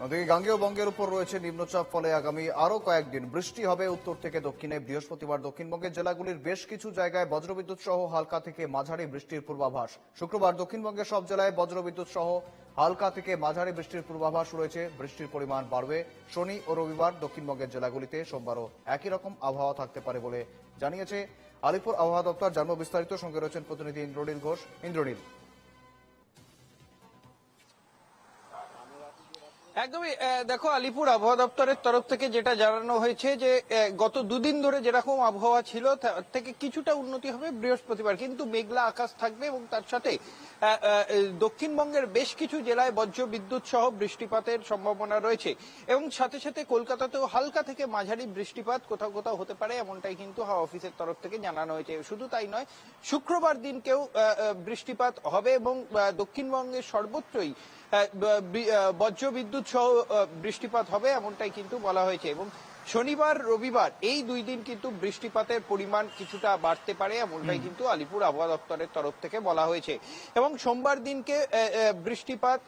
নদী গাঙ্গেয় বঙ্গের উপর রয়েছে নিম্নচাপ, ফলে আগামী আরও কয়েকদিন বৃষ্টি হবে উত্তর থেকে দক্ষিণে। বৃহস্পতিবার দক্ষিণবঙ্গের জেলাগুলির বেশ কিছু জায়গায় বজ্রবিদ্যুৎ সহ হালকা থেকে মাঝারি বৃষ্টির পূর্বাভাস। শুক্রবার দক্ষিণবঙ্গের সব জেলায় বজ্রবিদ্যুৎ সহ হালকা থেকে মাঝারি বৃষ্টির পূর্বাভাস রয়েছে। বৃষ্টির পরিমাণ বাড়বে শনি ও রবিবার। দক্ষিণবঙ্গের জেলাগুলিতে সোমবারও একই রকম আবহাওয়া থাকতে পারে বলে জানিয়েছে আলিপুর আবহাওয়া দপ্তর। জানব বিস্তারিত। সঙ্গে রয়েছেন প্রতিনিধি ইন্দ্রনীল ঘোষ। ইন্দ্রনীল একদমই দেখো আলিপুর আবহাওয়া দপ্তরের তরফ থেকে যেটা জানানো হয়েছে যে গত দুদিন ধরে যেরকম আবহাওয়া ছিল থেকে কিছুটা উন্নতি হবে বৃহস্পতিবার। কিন্তু মেঘলা আকাশ থাকবে এবং তার সাথে দক্ষিণবঙ্গের বেশ কিছু জেলায় বজ্র বিদ্যুৎ সহ বৃষ্টিপাতের সম্ভাবনা রয়েছে। এবং সাথে সাথে কলকাতাতেও হালকা থেকে মাঝারি বৃষ্টিপাত কোথাও কোথাও হতে পারে, এমনটাই কিন্তু হাওয়া অফিসের তরফ থেকে জানানো হয়েছে। শুধু তাই নয়, শুক্রবার দিনকেও বৃষ্টিপাত হবে এবং দক্ষিণবঙ্গের সর্বত্রই বজ্র বিদ্যুৎ সহ বৃষ্টিপাত হবে এমনটাই কিন্তু বলা হয়েছে। এবং শনিবার রবিবার এই দুই দিন কিন্তু বৃষ্টিপাতের পরিমাণ কিছুটা বাড়তে পারে এমনটাই কিন্তু আলিপুর আবহাওয়া দপ্তরের তরফ থেকে বলা হয়েছে। এবং সোমবার দিনকে বৃষ্টিপাত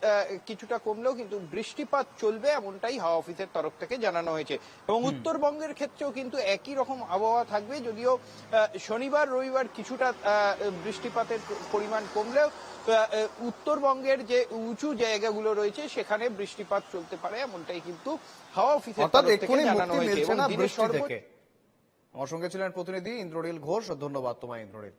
কিছুটা কমলেও কিন্তু বৃষ্টিপাত চলবে এমনটাই হাওয়া অফিসের তরফ থেকে জানানো হয়েছে। এবং উত্তরবঙ্গের ক্ষেত্রেও কিন্তু একই রকম আবহাওয়া থাকবে যদিও শনিবার রবিবার কিছুটা আহ, বৃষ্টিপাতের পরিমাণ কমলেও উত্তরবঙ্গের যে উঁচু জায়গাগুলো রয়েছে সেখানে বৃষ্টিপাত চলতে পারে এমনটাই কিন্তু হাওয়া অফিসের তরফ থেকে জানানো হয়েছে। মিলছে না বৃষ্টি থেকে। আমার সঙ্গে ছিলেন প্রতিনিধি ইন্দ্রনীল ঘোষ ধন্যবাদ তোমায় ইন্দ্রনীল।